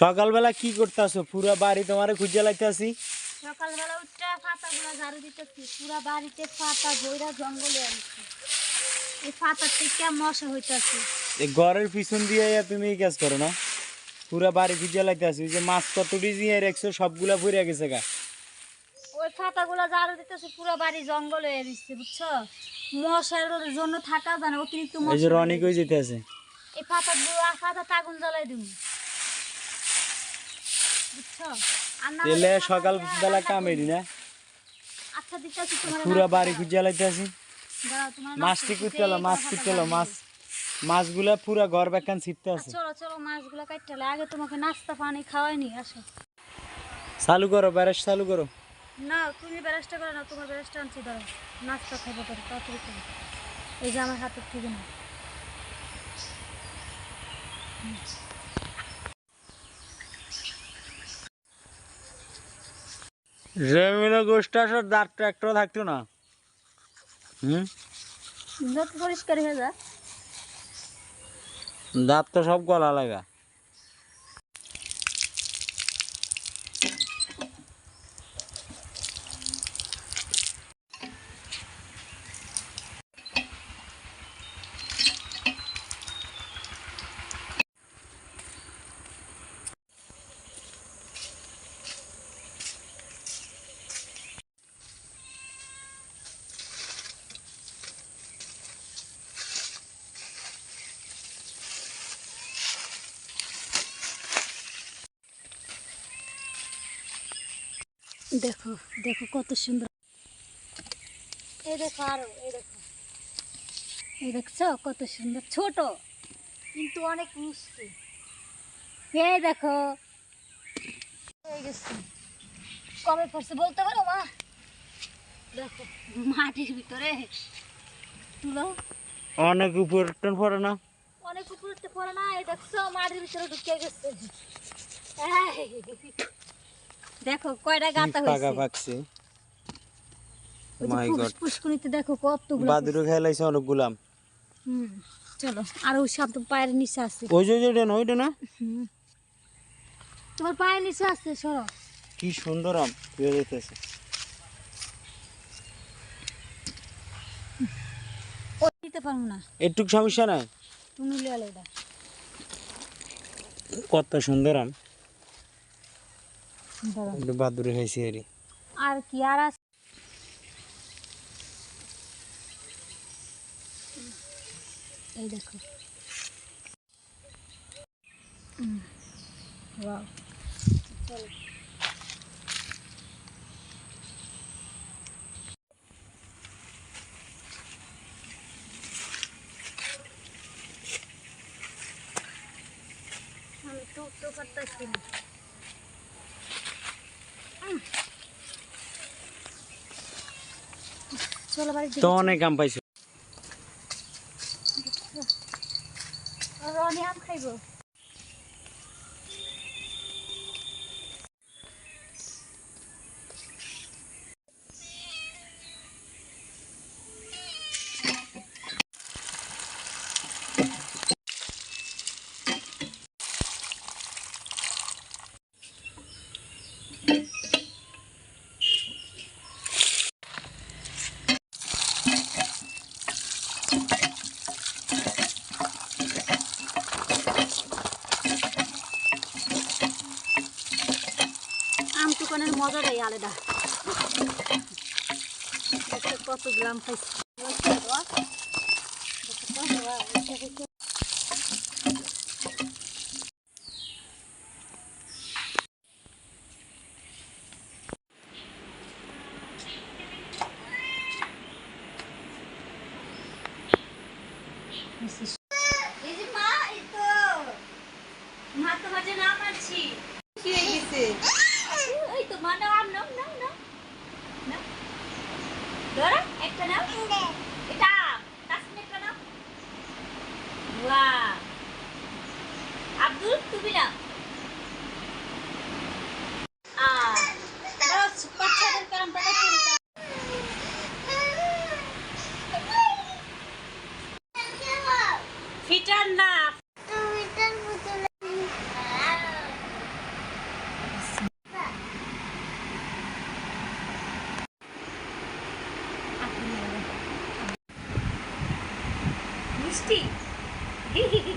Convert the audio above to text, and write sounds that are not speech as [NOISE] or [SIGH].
সকালবেলা কি করতেছো? পুরা বাড়ি তোমারে খুঁজে আসি সকালবেলা উঠে পাতাগুলো ঝাড়ু দিতেছি পুরা বাড়িতে পাতা বইরা জঙ্গলে আনছি। এই থেকে মশা হইতাছে। এই ঘরের পিছন দিয়ে তুমি কাজ করো না। পুরা বাড়ি খুঁজে যে মাছ কতটি দিয়ে রাখছো সবগুলা ভরে গেছে গা। ওই পাতাগুলো ঝাড়ু দিতেছে পুরো বাড়ি জঙ্গল হয়ে দিচ্ছে বুঝছ? মশার জন্য থাকা অতিরিক্ত এই যে মশা রনি কই যেতে আছে এই পাতাগুলো পাতা আগুন জ্বালাই দিব পাতা সকাল বেলা কামেরি না। আচ্ছা পুরা বাড়ি খুঁজে মাছটি নাস্তা কুটতে হলো দিতে মাছ এই কুটতে কথাটা হলো মাছ মাছগুলা পুরা ঘর বেকান ছিটতে আছে। চলো চলো মাছগুলো কাটতে হলে আগে তোমাকে নাস্তা পানি খাওয়াইনি আসো। চালু করো ব্যারেস চালু করো। না তুমি ব্যারেস্টটা করো না তোমার ব্যারেস্টটা আনছি ধরো নাস্তা খাব করো তাড়াতাড়ি করো। এই যে আমার হাতের থেকে না জমিনে গোষ্ঠ আসার দাঁত একটাও থাকতো না। হুম? দাঁত পরিষ্কার হয়ে যা দাঁত তো সব গলা লাগা। দেখো দেখো কত সুন্দর এই দেখো আরো এই দেখো এই দেখছো কত সুন্দর ছোট কিন্তু অনেক মিষ্টি এই দেখো এই গেছে কবে পড়ছে বলতে পারো মা দেখো মাটির ভিতরে তুলো অনেক উপর টন পড়ে না অনেক উপরে উঠতে পারে না এই দেখছো মাটির ভিতরে ঢুকে গেছে এই, দেখো কয়টা গাতা হয়েছে? পাকছে God. ফুসকুনিতে দেখো কতগুলো খেলাইছে অনেক গুলাম হুম চলো আর ওই তো পায়ের নিচে আছে। ওই যে ওইটা না ওইটা না? তোমার পায়ের নিচে আছে সরো। কি সুন্দর আম হয়ে পারব না। একটু সমস্যা নাই। তুমি কত সুন্দর আম। একটু বাদুরে খাইছি এরি আর কি আর আছে এই দেখো হুম। Wow. চলো আমি তো উঠতে পারতেছি না চলো বাড়ি তো অনেক আম পাইছে রনি আম মজাটাই আলাদা। কত গ্রাম খাইছি এই যে মা এই মা তো মাঝে নাম আছি কি হয়ে গেছে ওই তো মা নাও আম নাও নাও নাও নাও ধরো একটা নাও। এটা। তাসমিন একটা নাও। আব্দুল তুমি নাও। tasty. [LAUGHS]